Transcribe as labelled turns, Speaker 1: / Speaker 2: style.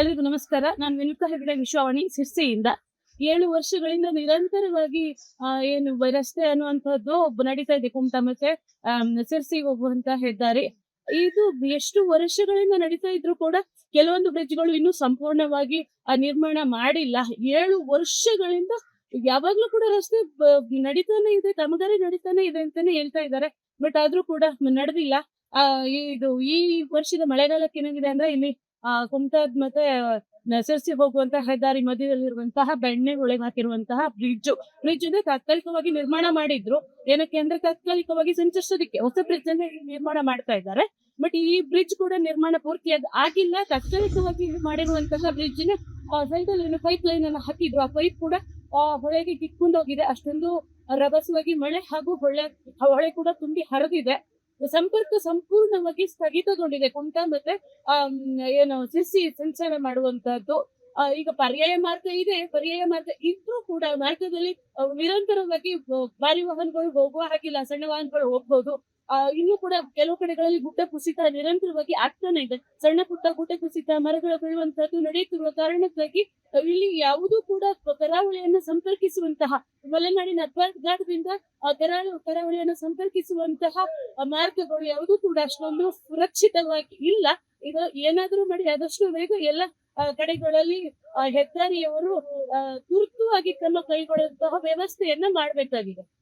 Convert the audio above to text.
Speaker 1: ಎಲ್ರಿಗೂ ನಮಸ್ಕಾರ. ನಾನು ವಿನುತಾ ಹೆಗಡೆ, ವಿಶ್ವವಾಣಿ ಸಿರ್ಸಿಯಿಂದ. ಏಳು ವರ್ಷಗಳಿಂದ ನಿರಂತರವಾಗಿ ಏನು ರಸ್ತೆ ಅನ್ನುವಂಥದ್ದು ನಡೀತಾ ಇದೆ ಕುಮಟಾ ಮತ್ತೆ ಸಿರ್ಸಿಗೆ ಹೋಗುವಂತ ಹೆದ್ದಾರಿ. ಇದು ಎಷ್ಟು ವರ್ಷಗಳಿಂದ ನಡೀತಾ ಇದ್ರು ಕೂಡ ಕೆಲವೊಂದು ಬ್ರಿಡ್ಜ್ಗಳು ಇನ್ನೂ ಸಂಪೂರ್ಣವಾಗಿ ನಿರ್ಮಾಣ ಮಾಡಿಲ್ಲ. ಏಳು ವರ್ಷಗಳಿಂದ ಯಾವಾಗ್ಲೂ ಕೂಡ ರಸ್ತೆ ನಡೀತಾನೆ ಇದೆ ಕಾಮಗಾರಿ ನಡೀತಾನೆ ಇದೆ ಅಂತಾನೆ ಹೇಳ್ತಾ ಇದ್ದಾರೆ. ಬಟ್ ಆದ್ರೂ ಕೂಡ ನಡೆದಿಲ್ಲ. ಇದು ಈ ವರ್ಷದ ಮಳೆಗಾಲಕ್ಕೆ ಏನಾಗಿದೆ ಅಂದ್ರೆ ಇಲ್ಲಿ ಕುಮಟಾದ್ ಮತ್ತೆ ನಸರ್ಸಿ ಹೋಗುವಂತಹ ಹೆದ್ದಾರಿ ಮಧ್ಯದಲ್ಲಿರುವಂತಹ ಬೆಣ್ಣೆ ಹೊಳೆಗೆ ಹಾಕಿರುವಂತಹ ಬ್ರಿಡ್ಜ್ ಬ್ರಿಡ್ಜ್ ಅಂದ್ರೆ ತಾತ್ಕಾಲಿಕವಾಗಿ ನಿರ್ಮಾಣ ಮಾಡಿದ್ರು. ಏನಕ್ಕೆ ಅಂದ್ರೆ ತಾತ್ಕಾಲಿಕವಾಗಿ ಸಂಚರಿಸೋದಕ್ಕೆ ಹೊಸ ಬ್ರಿಡ್ಜ್ ಅನ್ನ ನಿರ್ಮಾಣ ಮಾಡ್ತಾ ಇದ್ದಾರೆ. ಬಟ್ ಈ ಬ್ರಿಡ್ಜ್ ಕೂಡ ನಿರ್ಮಾಣ ಪೂರ್ತಿಯಾಗಿ ಆಗಿಲ್ಲ. ತಾತ್ಕಾಲಿಕವಾಗಿ ಮಾಡಿರುವಂತಹ ಬ್ರಿಡ್ಜ್ನ ಸೈಡ್ ಅಲ್ಲಿ ಏನು ಪೈಪ್ ಲೈನ್ ಅನ್ನ ಹಾಕಿದ್ರು. ಆ ಪೈಪ್ ಕೂಡ, ಆ, ಹೊಳೆಗೆ ಕಿಕ್ಕೊಂಡೋಗಿದೆ. ಅಷ್ಟೊಂದು ರಭಸವಾಗಿ ಮಳೆ ಹಾಗೂ ಹೊಳೆ ಹೊಳೆ ಕೂಡ ತುಂಬಿ ಹರಿದಿದೆ. ಸಂಪರ್ಕ ಸಂಪೂರ್ಣವಾಗಿ ಸ್ಥಗಿತಗೊಂಡಿದೆ. ಕುಮಟ ಮತ್ತೆ ಏನು ಸಿಸಿ ಸಂಚಾರ ಮಾಡುವಂತಹದ್ದು ಈಗ ಪರ್ಯಾಯ ಮಾರ್ಗ ಇದೆ. ಪರ್ಯಾಯ ಮಾರ್ಗ ಇದ್ರೂ ಕೂಡ ಮಾರ್ಗದಲ್ಲಿ ನಿರಂತರವಾಗಿ ಭಾರಿ ವಾಹನಗಳು ಹೋಗುವ ಹಾಗಿಲ್ಲ. ಸಣ್ಣ ವಾಹನಗಳು ಹೋಗ್ಬೋದು. ಆ, ಇನ್ನೂ ಕೂಡ ಕೆಲವು ಕಡೆಗಳಲ್ಲಿ ಗುಡ್ಡ ಕುಸಿತ ನಿರಂತರವಾಗಿ ಆಗ್ತಾನೆ ಇದೆ. ಸಣ್ಣ ಪುಟ್ಟ ಗುಡ್ಡ ಕುಸಿತ ಮರಗಳು ಬೀಳುವಂತಹದ್ದು ನಡೆಯುತ್ತಿರುವ ಕಾರಣಕ್ಕಾಗಿ ಇಲ್ಲಿ ಯಾವುದೂ ಕೂಡ ಕರಾವಳಿಯನ್ನು ಸಂಪರ್ಕಿಸುವಂತಹ ಮಲೆನಾಡಿನ ಅಪಘಾತದಿಂದ ಕರಾವಳಿ ಕರಾವಳಿಯನ್ನು ಸಂಪರ್ಕಿಸುವಂತಹ ಮಾರ್ಗಗಳು ಯಾವುದು ಕೂಡ ಅಷ್ಟೊಂದು ಸುರಕ್ಷಿತವಾಗಿ ಇಲ್ಲ. ಇದು ಏನಾದ್ರೂ ಮಾಡಿ ಆದಷ್ಟು ಬೇಗ ಎಲ್ಲ ಕಡೆಗಳಲ್ಲಿ ಹೆದ್ದಾರಿಯವರು ತುರ್ತು ತುರ್ತುವಾಗಿ ಕ್ರಮ ಕೈಗೊಳ್ಳುವಂತಹ ವ್ಯವಸ್ಥೆಯನ್ನ ಮಾಡಬೇಕಾಗಿದೆ.